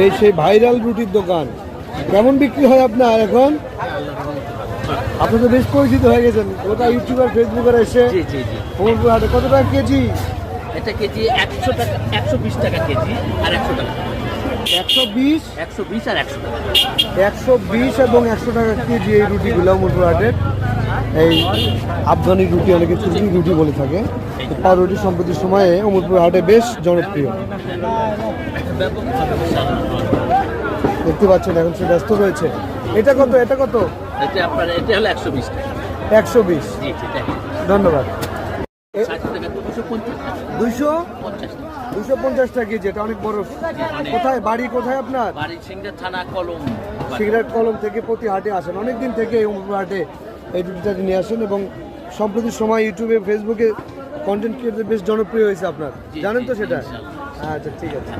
এই সেই ভাইরাল রুটির দোকান। কেমন বিক্রি হয় আপনার এখন? আপনি তো বেশ পরিচিত হয়ে গেছেন। গোটা ইউটিউবার ফেসবুকার এসে হাটে কত টাকা কেজি? এটা কেজি একশো টাকা একশো বিশ টাকা কেজি আর একশো টাকা। একশো বিশ? একশো বিশ আর একশো টাকা। একশো বিশ এবং একশো টাকা কেজি এই রুটিগুলো অমরপুর হাটের। এই আফগানি রুটি অনেকে চুরি রুটি বলে থাকে। পাউরুটি সম্প্রতির সময়ে অমরপুর হাটে বেশ জনপ্রিয়। দেখতে পাচ্ছেন এখন সে ব্যস্ত রয়েছে। এটা কত? এটা কত? এটা আপনার এটা হলো একশো বিশ একশো ধন্যবাদ। দুশো দুশো? পঞ্চাশ টাকা। কেজি এটা অনেক বড়। কোথায়? বাড়ি কোথায় আপনার? বাড়ি সিংড়া থানা কলম। সিগারেট কলম থেকে প্রতি হাটে আসেন। অনেক দিন থেকে এই হাটে এই রুটিটা নিয়ে আসুন এবং সম্প্রতি সময় ইউটিউবে ফেসবুকে কন্টেন্ট ক্রিয়েটার বেশ জনপ্রিয় হয়েছে আপনার। জানেন তো সেটা। আচ্ছা ঠিক আছে।